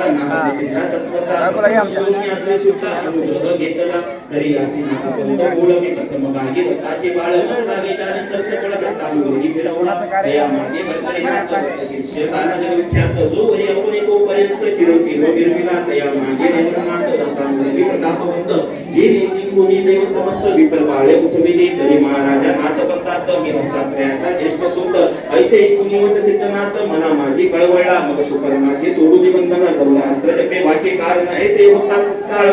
Subscriber माझ्या पुरीला घ्या. दाखवला घ्या आमच्या. महाराजा नाथ करतात ज्येष्ठ सुत ऐसे कुनिवट सिद्धनाथ. मना माझी कळवळला मग सुपर्णाची सोडू निबंधन करून अस्त्र जपे वाचे कारण ऐसे होतात काळ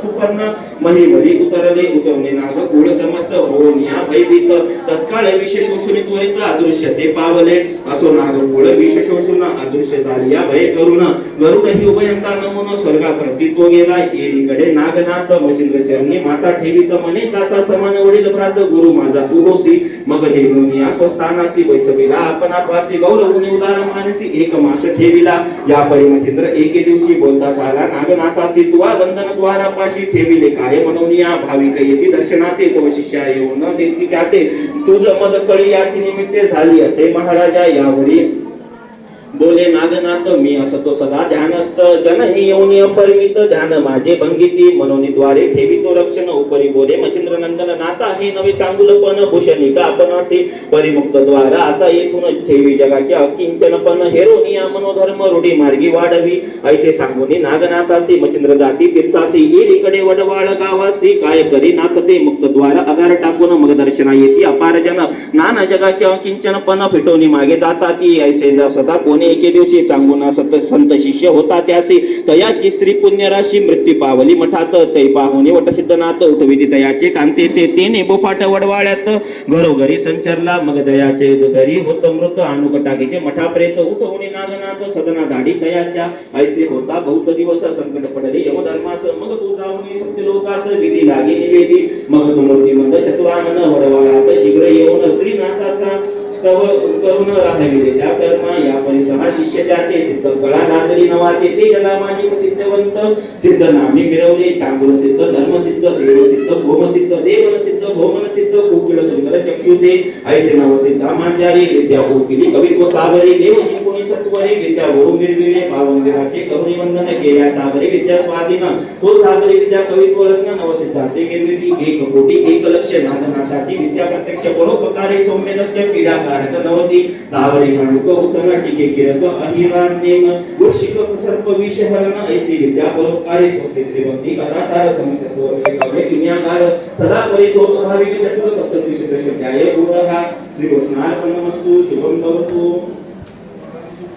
सुपर्ण. मनी भरी उतरले उतरणे नाग कुळ समस्त. हो निया भयभीत. तत्काळ विष शोषून त्वरित अदृश्य ते पावले. असो नाग कुळ विशेष शोषून अदृश्य झाली. या भय करून गरुड ही उभयंता नमून स्वर्गा प्रतित्व गेला. एरीकडे नागनाथ मचिंद्र चरणी माता ठेवीत मने दाता समान वडील प्रात गुरु माझा तुरोसी मग नेमून या स्वस्थानासी वैसविला आपणापासी गौरवून उदार मानसी एक मास ठेविला. या परी मचिंद्र एके दिवशी बोलता झाला नागनाथासी तुवा बंधन द्वारा पाशी ठेविले काय म्हणून या भाविक येती दर्शनाते तो शिष्या येऊन देती त्याते. तुझ मद कळी याची निमित्ते झाली असे महाराजा यावरी बोले नागनाथ मी असतो सदा ध्यानस्थ जन ही येऊन अपरिमित ध्यान माझे भंगिती मनोनीद्वारे ठेवी तो रक्षण उपरी बोले मचिंद्र नंदन नाता हे नवे चांगुलपण भूषणी का आपण असे परिमुक्त द्वारा आता एकूण ठेवी जगाचे अकिंचनपण हेरोनिया मनोधर्म रूढी मार्गी वाढवी ऐसे सांगून नागनाथासी मचिंद्र जाती तीर्थासी इकडे वडवाळ गावासी काय करी नाथ ते मुक्त द्वारा आधार टाकून मग दर्शना येती अपार जन नाना जगाचे अकिंचनपण फिटोनी मागे जाता ती ऐसे जा सदा कोणी आणि एके दिवशी चांगुना सत संत शिष्य होता त्यासी. तयाची स्त्री पुण्यराशी मृत्यू पावली मठात. तै पाहुणे वटसिद्धनाथ उठविधी तयाचे कांते. ते तेने बोफाट वडवाळ्यात घरोघरी संचरला. मग दयाचे घरी होत मृत अनुकटा घेते मठाप्रेत उठवणे नागनाथ सदना दाढी तयाच्या ऐसे होता बहुत दिवस संकट पडले. यमधर्मास मग तू जाऊन सत्यलोकास. विधी लागे निवेदी. मग मूर्ती मंद चतुरानन वडवाळात शीघ्र येऊन श्रीनाथाचा स्तव करून गेले त्या कर्मा या परिसरा शिष्य जाते. सिद्ध कळा लाजली नवाते ते जला माझे सिद्धवंत सिद्ध नामी मिळवले चांगुल सिद्ध धर्म सिद्ध देव सिद्ध भोम सिद्ध देवन सिद्ध भोमन सिद्ध कोकिळ सुंदर चक्षुते ऐसे नव सिद्धा विद्या कोकिली कवित्व सावरे देव निपुणी सत्वरे विद्या वरू निर्विणे भावंदिराचे करुणी वंदन केल्या सावरे विद्या स्वाधीन तो सावरे विद्या कवित्व रत्न नव सिद्धार्थे निर्मिती एक कोटी एक लक्ष नागनाथाची विद्या प्रत्यक्ष परोपकारे सौम्य लक्ष पीडा कारक नवती तावरे माणूक उसन टिके किरक अहिरान नेम सर्प विष ऐसी विद्या परोपकारे स्वस्ति श्रीमती कथा सार समस्या सदा परिसो भाविक चतुर सप्ततीस दशध्याय पूर्णः भवतु.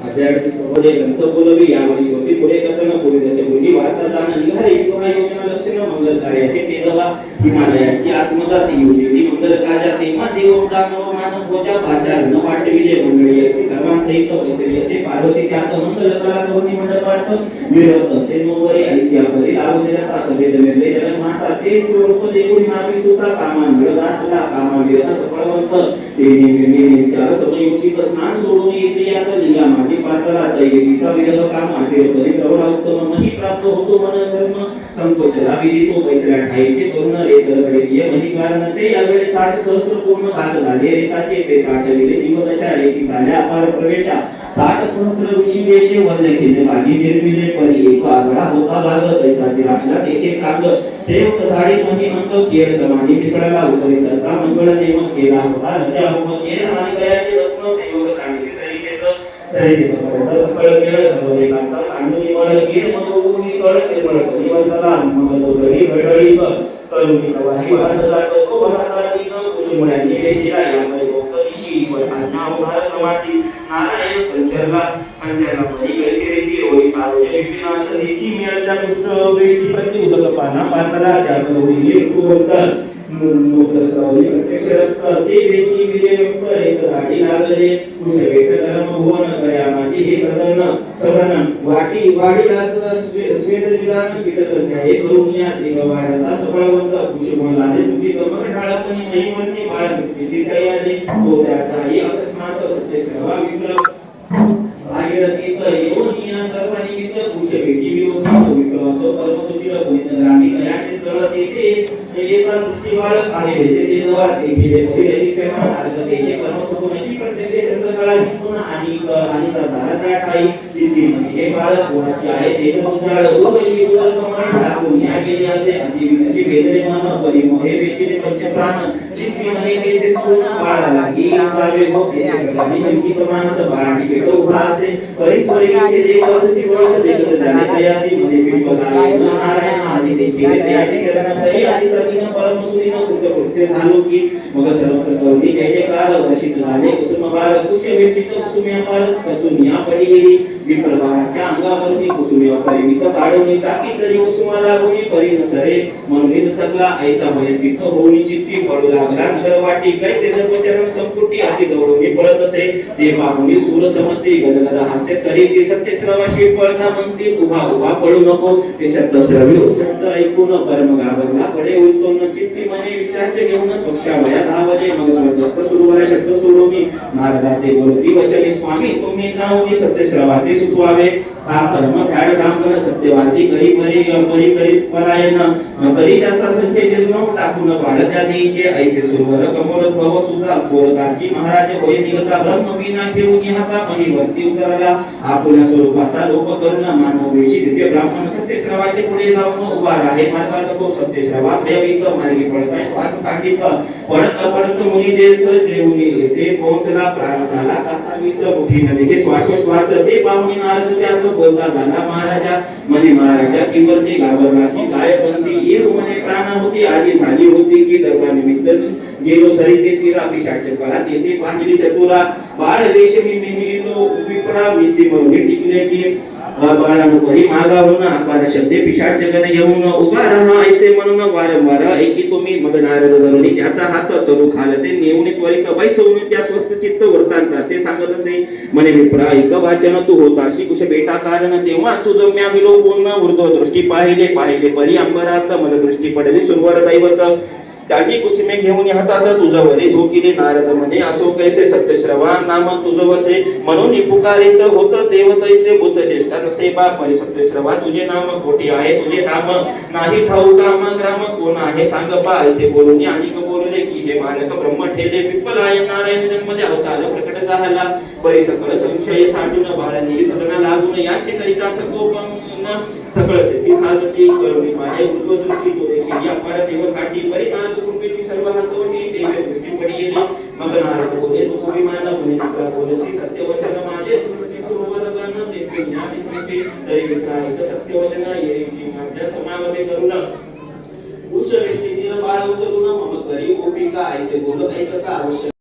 सहोदय ग्रंथ बोलवी शेवटी पुढे कथन पुढे निघाले योजना लक्षण मंगल कार्याचे ते दवा हिमालयाची आत्मदाती योगिनी मंगल देव दानव न वाटविले असे सर्वांसहित वैसरी असे पार्वती त्यात मंगल कला कवनी मंडपात मिळवत असे नोवरी लावलेला सभेत मिळले जन माता ते स्वरूप देऊन नावी सुद्धा कामा मिळवला तुला कामा मिळवला फळवंत ते नेहमी विचार समयोचित स्नान सोडून येते आता लिया माझी पातळा दैविका विरल काम आहे परी जवळ उत्तम मही प्राप्त होतो मन धर्म संकोचला विधी तो पैसला ठाईचे करून रे तरकडे ये मही कारण ते यावेळी साठ सहस्र पूर्ण भाग झाले रेताचे ते साठ विले जीवदशा रेती झाल्या अपार प्रवेशा साठ सहस्र ऋषी वेशे वल्ले केले. मागे निर्मिले परी एक आगळा होता भाग. तैसाचे राखला तेथे काग सेवक धारी मही मंग केर जमानी मिसळाला उतरी सरता मंगळ नेम केला होता. रजा होम केर आणि दयाचे रत्न सेवक सांगितले सरी घेत. सरी घेत सकळ केळ सर्व एकांता सांडू निवळ केर मग उगुनी कळ निर्मळ करी वंदला मग तो घडी घडळी करुणी प्रवाही वाहत जात. तो भारतातील कुसुमळ्यांनी वेशीला यामध्ये भोक्तदिशी ईश्वर आज्ञा उभार प्रवासी. नारायण संचरला. संचरला वाटी या त्या विप्लव कयाचे स्थळ तेथे एका दृष्टीवाळ आणि भेसे ते नवा ते गेले पहिले प्रेमा नारदतेचे परमसुकुनाची प्रत्यक्ष चंद्रकला जिंकून आणि आणि धारणा काही सिद्धी हे बाळ कोणाचे आहे ते उजाळ उर्वशी उदर कमान टाकून या गेले असे अति विनती भेदले मन परी मोहे वेष्टीने पंचप्राण चित्ती मने केसे स्फुट बाळा लागी आकारे भोगे आणि शिंकी प्रमाणस बाळाटी पेट उभा असे परिस्वरी केले जे वसती वळस देखत झाले तयासी मने पिंपलाय नारायण आदी देखील त्याचे चरण तरी आदी तरीन परमसुरीन कृत कृत्य की मग सर्वत्र करुणी जय जयकार वर्षित झाले कुसुम बाळ कुश वेष्टित कुसुम्या पार कचून या पडी गेली विप्रभाच्या अंगावरती कुसुम्या परिमित काढून टाकी तरी कुसुमा लागून परी नसरे म्हणून चकला आईचा भयस्थित होऊन चित्ती पडू लागला. नगर वाटी कैसे सर्वचरण संपुटी असे दौडून पळत असे. ते पाहुणी सूर समजते गदगद हास्य करी ते सत्य श्रवाशी पळता म्हणते उभा उभा पडू नको. ते शब्द श्रवी शब्द ऐकून परम घाबरला पडे. उलटून चित्ती मने विचारचे घेऊन पक्षावया धावले मग स्वर्गस्थ सुरू वरा शब्द सोडून नारदा ते बोलती वचने स्वामी तुम्ही नावनी सत्य श्रवाते सुचवावे हा परम काम ब्राह्मण सत्यवादी करी परी परी करी पलायन. तरी त्याचा संशय जन्म टाकून वाढत्या देईचे ऐसे सुरवर कमोर भव सुद्धा. कोरताची महाराज होय निगता ब्रह्म विना घेऊन हाता मनी वरती उतरला. आपल्या स्वरूपाचा लोप करून मानव वेशी दिव्य ब्राह्मण सत्य श्रवाचे पुढे जाऊन उभा राहे. मार्गात तो सत्य श्रवा भयभीत मार्गी पडता श्वास सांगित. पडत पडत मुनी देत जेवणी येथे पोहोचला प्राण झाला कासा विस मुठी नदी श्वासोश्वास ते पाहुणी नारद त्यास बोलता झाला महाराजा म्हणे महाराजा किंवरती घाबरलासी काय बनती येऊ म्हणे प्राणाहुती आधी झाली होती की दरबार निमित्त गेलो सरिते तिला पिशाच काळात येथे पांजली चतुरा बाळ देश मी मिळलो विपरा मिची म्हणून टिकले की बाळानु परी मागाहून अपार शब्दे पिशाच गण घेऊन उभा राहा ऐसे म्हणून वारंवार ऐकी तुम्ही मग नारद धरुणी त्याचा हात तरू खालते नेऊन त्वरित बैसवून त्या स्वस्थ चित्त वृत्तांत ते सांगत असे म्हणे विप्रा ऐक वाचन तू होता होताशी कुश बेटा कारण तेव्हा तुझं म्या पूर्ण वृद्ध दृष्टी पाहिले पाहिले परी अंबरात मला दृष्टी पडली सुरवर दैवत. त्याही कुसुमे घेऊन हातात तुझं वरे झोकिले नारद म्हणे असो कैसे सत्यश्रवा नाम तुझ वसे म्हणून पुकारित होत देव तैसे भूत नसे बा परी सत्यश्रवा तुझे नाम कोटी आहे तुझे नाम नाही ठाऊ काम ग्राम कोण आहे? सांग पा ऐसे बोलून आणि बोलले की हे बालक ब्रह्म ठेले पिप्पल आहे. नारायण जन्मले अवतार प्रकट झाला. परी सकळ संशय सांडून बाळांनी सदना लागून याचे करिता सकोपन सकळ सिद्धी साधती करुणी पाहे. दृष्टी तो देखील या पर देव खाटी परी कृपेची सर्व हातवटी देव दृष्टी पडी गेली मग नारद बोले तू अभिमान मुनी मित्रा बोलसी सत्यवचन माझे सृष्टी सुरवर गण ते ज्ञान स्मृती तरी मित्रा एक सत्यवचन येई माझ्या समागमे करुणा. उच्च वृष्टी वेष्टी बाळ उचलून मम करी गोपिका ऐसे बोलत ऐकता आवश्यक